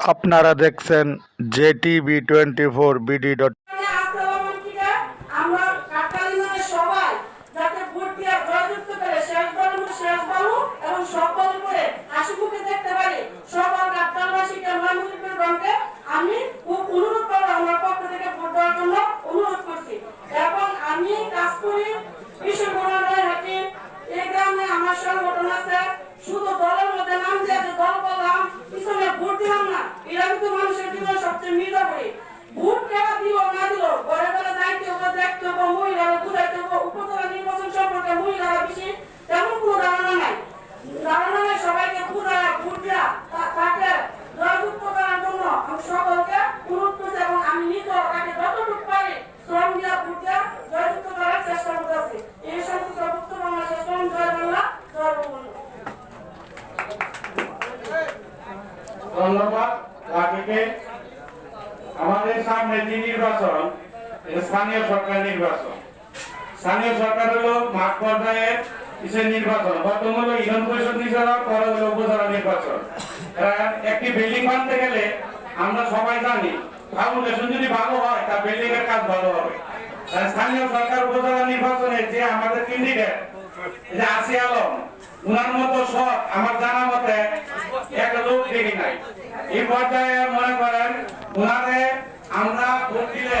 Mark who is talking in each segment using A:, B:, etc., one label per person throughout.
A: আপনারা দেখছেন JTV twenty four BD dot
B: মানে আজকে আমার থেকে আমরা কাকতালীয় মানে সবাই যাতে ভোট দিয়ে জয়যুক্ত করে শেষ বালু শেষ বালু এবং সব বালু করে হাসি মুখে দেখতে পারি সকল কাকতালবাসীকে ময়মনসিংহের গণকে আমি খুব অনুরোধ করব আমার পক্ষ থেকে ভোট দেওয়ার জন্য অনুরোধ করছি এবং আমি কাজ করি বিশ্বকর্মার হাঁটি এই গ্রামে আমার সংগঠন আছে শুধু দলের মধ্যে নাম দিয়ে যে দল করলাম পিছনে ভোট দিলাম না এরা কিন্তু মানুষের জীবনে সবচেয়ে মৃত করি ভোট কেনা দিল না দিল ঘরে ঘরে যাইতে হবে দেখতে হবে মহিলারা বুঝাইতে হবে উপজেলা নির্বাচন সম্পর্কে মহিলারা বেশি তেমন কোনো ধারণা নাই ধারণা নাই সবাইকে বুঝায় ভোট দেওয়া তা- তাকে জয়যুক্ত করার জন্য আমি সকলকে অনুরোধ করছি এবং আমি নিজেও তাকে যতটুকু পারি শ্রম দিয়া ভোট দেওয়া জয়যুক্ত করার চেষ্টা করতেছি এই সম্পর্কে বক্তব্য আমার শেষ করলাম। জয় বাংলা জয় বঙ্গবন্ধু
C: ধন্যবাদ বাকিকে আমাদের সামনে যে নির্বাচন এটা স্থানীয় সরকার নির্বাচন। স্থানীয় সরকার হলো মাঠ প্রথম হলো পরিষদ পরে হলো উপজেলা নির্বাচন। একটি বিল্ডিং বানতে গেলে আমরা সবাই জানি ফাউন্ডেশন যদি ভালো হয়, তার বিল্ডিং এর কাজ ভালো হবে। স্থানীয় সরকার উপজেলা নির্বাচনে যে আমাদের ক্যান্ডিডেট যে আসি আলম, উনার মতো সৎ, আমার জানা মতে একটা লোক দেখি নাই। এই পর্যায়ে মনে করেন, উনারে আমরা ভোট দিলে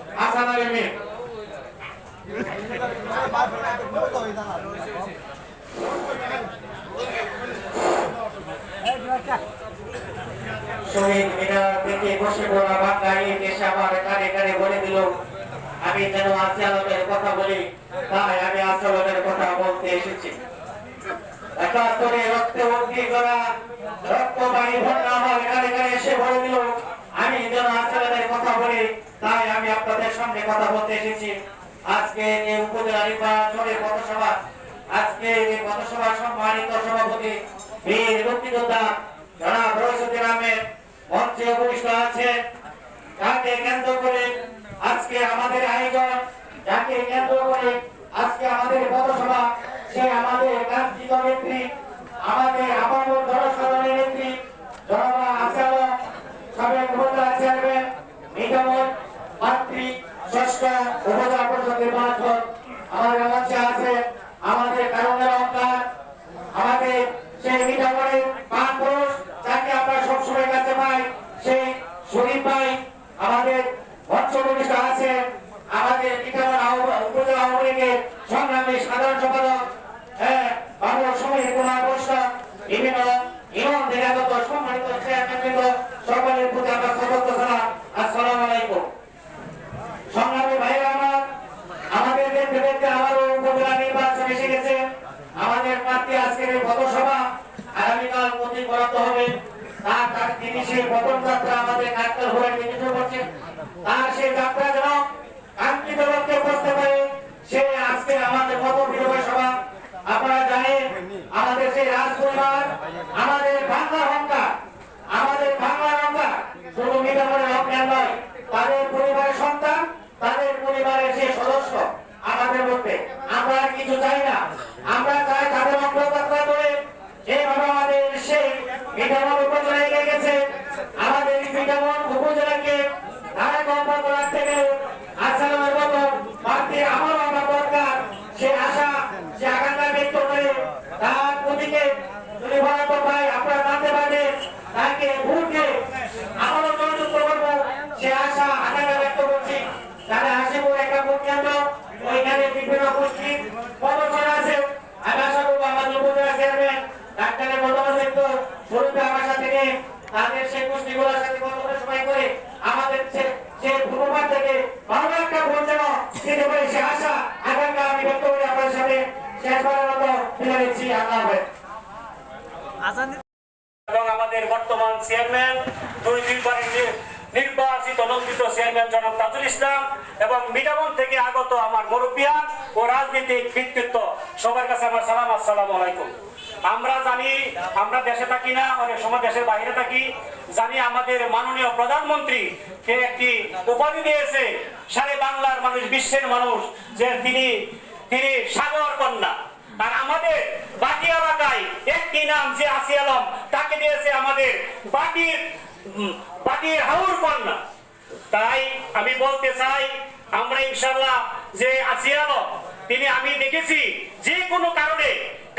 D: শহীদ মিনার থেকে বসে পড়া বাঙালি দেশে আমার কানে কানে বলে দিল, আমি যেন আসালমের কথা বলি, তাই আমি আসালমের কথা বলতে এসেছি। একাত্তরে রক্তে অগ্নি করা আপনাদের সামনে কথা বলতে এসেছি। আজকে এই উপজেলা নির্বাচনের পথসভা, আজকে এই পথসভার সম্মানিত সভাপতি বীর মুক্তিযোদ্ধা জনাব রসুদ্দিন আহমেদ মঞ্চে উপবিষ্ট আছে। যাকে কেন্দ্র করে আজকে আমাদের আয়োজন যাকে কেন্দ্র করে আজকে আমাদের পথসভা, সে আমাদের কাঙ্ক্ষিত নেত্রী, আমাদের আপামর জনসাধারণের নেত্রী জনতা আসাল সাবেক উপজেলা চেয়ারম্যান নিজামত মাতৃ ষষ্ঠ উপজেলা পরিষদ নির্বাচন আমাদের মঞ্চে আছে, আমাদের কারণের অঙ্কার আমাদের সেই মিঠাগড়ের পান পুরুষ যাকে আমরা সবসময় কাছে পাই সেই শরীফ ভাই, আমাদের মঞ্চভূমিষ্ঠ আছে। আমাদের মিঠাগড় উপজেলা আওয়ামী লীগের সংগ্রামী সাধারণ সম্পাদক হ্যাঁ বাংলা সময় কুমার বৈষ্ণ বিভিন্ন ইমাম দেখাগত সম্মানিত চেয়ারম্যানবৃন্দ সকলের প্রতি আমরা সতর্ক জানাই আসসালামু আলাইকুম সংগ্রামী ভাইরা আমার আমাদের দেখতে দেখতে আমারও উপজেলা নির্বাচন এসে গেছে আমাদের প্রার্থী আজকের এই পথসভা আগামীকাল প্রতি বরাদ্দ হবে। তার তার তিনি পথন যাত্রা আমাদের কাকতাল হয়ে নির্মিত করছেন তার সেই যাত্রা যেন কাঙ্ক্ষিত লক্ষ্যে পৌঁছতে পারে, সে আজকে আমাদের পথ বিরোধী সভা আপনারা জানেন, আমাদের সেই রাজ পরিবার আমাদের বাংলা অহংকার, আমাদের বাংলার অহংকার প্রবর্তন আছে আমি আশা করব আমাদের উপজেলা চেয়ারম্যান ডাক্তারের বর্তমান সেক্টর সরুপে আমার সাথে নিয়ে তাদের সেই গোষ্ঠীগুলোর সাথে বর্তমানে সবাই করে আমাদের সে পূর্ববার থেকে ভালো একটা ভোট যেন দিতে পারি সে আশা আগামীকাল আমি ব্যক্ত করে আপনাদের সামনে শেষবারের মতো ফেলে দিচ্ছি আল্লাহ এবং আমাদের বর্তমান চেয়ারম্যান দুই দুইবারের
E: চেয়ারম্যান জনাব তাজুল ইসলাম এবং মিটামন থেকে আগত আমার মুরব্বিয়ান ও রাজনৈতিক ব্যক্তিত্ব সবার কাছে আমার সালাম, আসসালামু আলাইকুম। আমরা জানি, আমরা দেশে থাকি না, অনেক সময় দেশের বাইরে থাকি। জানি আমাদের মাননীয় প্রধানমন্ত্রী কে একটি উপাধি দিয়েছে, সারে বাংলার মানুষ, বিশ্বের মানুষ, যে তিনি তিনি সাগর কন্যা। আর আমাদের বাকি এলাকায় একটি নাম যে আসি আলম তাকে দিয়েছে আমাদের বাটির বাটির হাউর কন্যা তাই আমি বলতে চাই, আমরা ইনশাল্লাহ যে আসি আলম তিনি আমি দেখেছি যে কোনো কারণে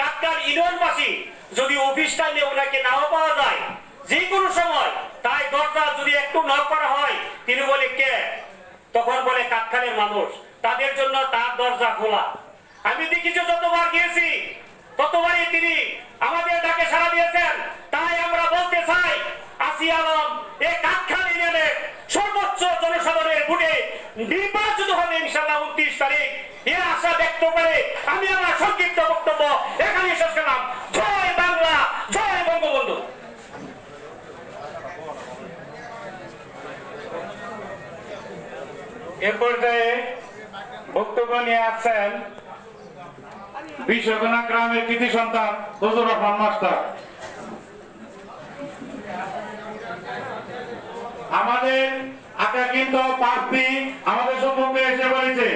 E: কাককার ইউনিয়নবাসী যদি অফিস টাইমে ওনাকে নাও পাওয়া যায়, যে কোনো সময় তাই দরজা যদি একটু নক করা হয়, তিনি বলে, কে? তখন বলে কাকখানের মানুষ, তাদের জন্য তার দরজা খোলা। আমি দেখেছি যতবার গিয়েছি, ততবারই তিনি আমাদের ডাকে সাড়া দিয়েছেন। তাই আমরা বলতে চাই আসি আলম, এ কাকখান ইউনিয়নে সর্বোচ্চ জনসাধারণের ভোটে নির্বাচিত হবে ইনশাল্লাহ উনত্রিশ তারিখ। এ আশা ব্যক্ত করে আমি আমার সংক্ষিপ্ত বক্তব্য
C: নিয়ে আসছেন বিশ্বকোনা গ্রামের কৃতি সন্তান ফজল রহমান মাস্টার। আমাদের আগে কিন্তু প্রার্থী আমাদের সম্মুখে এসে বলেছে।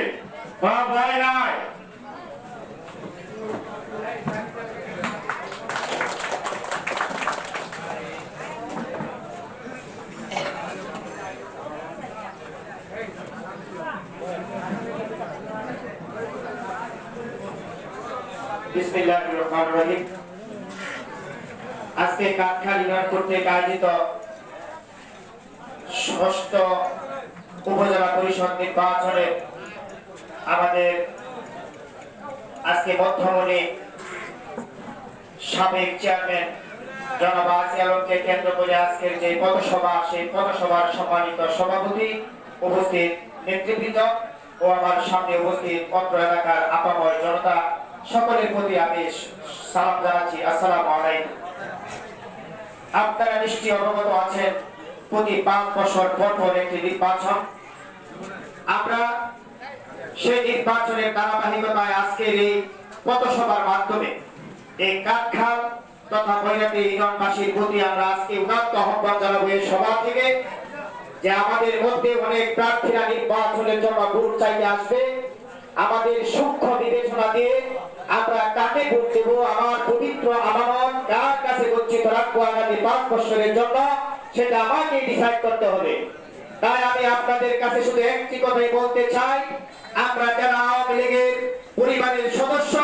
F: আজকে কাকখাল ইউনিয়ন কর্তৃক আয়োজিত ষষ্ঠ উপজেলা পরিষদ নির্বাচনে আমাদের আজকে সাবেক চেয়ারম্যান জনাব আসি আলমকে কেন্দ্র করে আজকের যে পথসভা, সেই পথসভার সম্মানিত সভাপতি উপস্থিত নেতৃবৃন্দ ও আমার সামনে উপস্থিত অত্র এলাকার আপামর জনতা, সকলের প্রতি আমি সালাম জানাচ্ছি। আসসালামু আলাইকুম। আপনারা নিশ্চয়ই অবগত আছেন প্রতি পাঁচ বছর পর পর একটি নির্বাচন। আমরা সেই নির্বাচনের ধারাবাহিকতায় আজকের এই পথসভার মাধ্যমে এই কাঠখাল তথা বৈরাটি ইউনিয়নবাসীর প্রতি আমরা আজকে উদাত্ত আহ্বান জানাব এই সভা থেকে যে আমাদের মধ্যে অনেক প্রার্থীরা নির্বাচনের জন্য ভোট চাইতে আসবে। আমাদের সূক্ষ্ম বিবেচনা দিয়ে আমরা কাকে ভোট দেবো? আমার পবিত্র আমানত কার কাছে গচ্ছিত রাখব আগামী পাঁচ বছরের জন্য? সেটা আমাকে ডিসাইড করতে হবে। তাই আমি আপনাদের কাছে শুধু একটি কথাই বলতে চাই। আমরা যারা আওয়ামী লীগের পরিবারের সদস্য,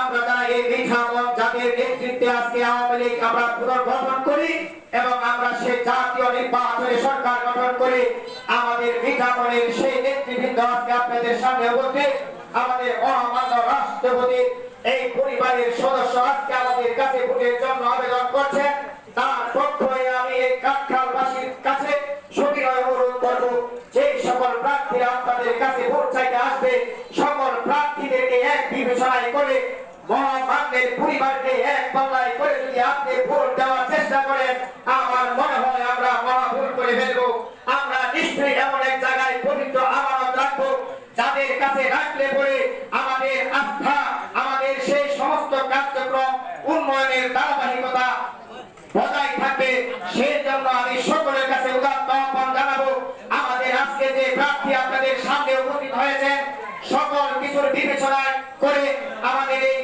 F: আমরা যারা এই মিঠামন জাতির নেতৃত্বে আজকে আওয়ামী লীগ আমরা পুনর্গঠন করি এবং আমরা সেই জাতীয় নির্বাচনে সরকার গঠন করি, আমাদের মিঠামনের সেই নেতৃবৃন্দ আজকে আপনাদের সামনে উপস্থিত, আমাদের মহামান্য রাষ্ট্রপতি, এই পরিবারের সদস্য আজকে আমাদের কাছে ভোটের জন্য আবেদন করছেন। তার পক্ষ হয়ে আমি এই কাঠখালবাসীর কাছে সবিনয় অনুরোধ করব, যে সকল প্রার্থীরা আপনাদের কাছে ভোট চাইতে আসবে, সকল প্রার্থীদেরকে এক বিবেচনায় করে, মহামান্যের পরিবারকে এক পাল্লায় করে যদি আপনি ভোট দেওয়ার চেষ্টা করেন, আমার মনে হয় আমরা মহা ভুল করে ফেলব। আমরা নিশ্চয়ই এমন এক জায়গায় পবিত্র আমানত রাখব, যাদের কাছে রাখলে পরে আমাদের আস্থা, আমাদের সেই সমস্ত কার্যক্রম, উন্নয়নের ধারাবাহিকতা থাকবে সেই জন্য আমি সকলের কাছে আহ্বান জানাব। আমাদের আজকে যে প্রার্থী আপনাদের সামনে উপস্থিত হয়েছেন সকল কিছুর বিবেচনায় করে আমাদের এই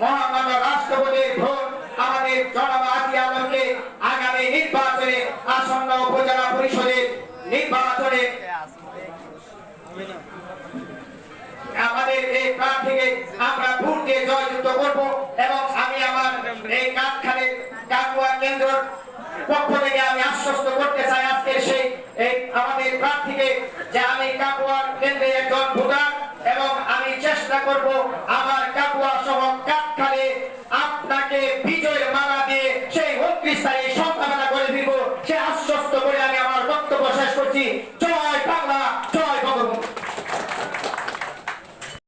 F: মহামান্য রাষ্ট্রপতির ভোট আমাদের জনাব আজি আলমকে আগামী নির্বাচনে আসন্ন উপজেলা পরিষদের নির্বাচনে আমাদের এই প্রার্থীকে আমরা ভোট দিয়ে জয়যুক্ত করব এবং আমি আমার এই কাঠখালে কাকুয়া কেন্দ্র পক্ষ থেকে আমি আশ্বস্ত করতে চাই আজকের সেই আমাদের প্রার্থীকে, যে আমি কাকুয়ার কেন্দ্রে একজন ভোটার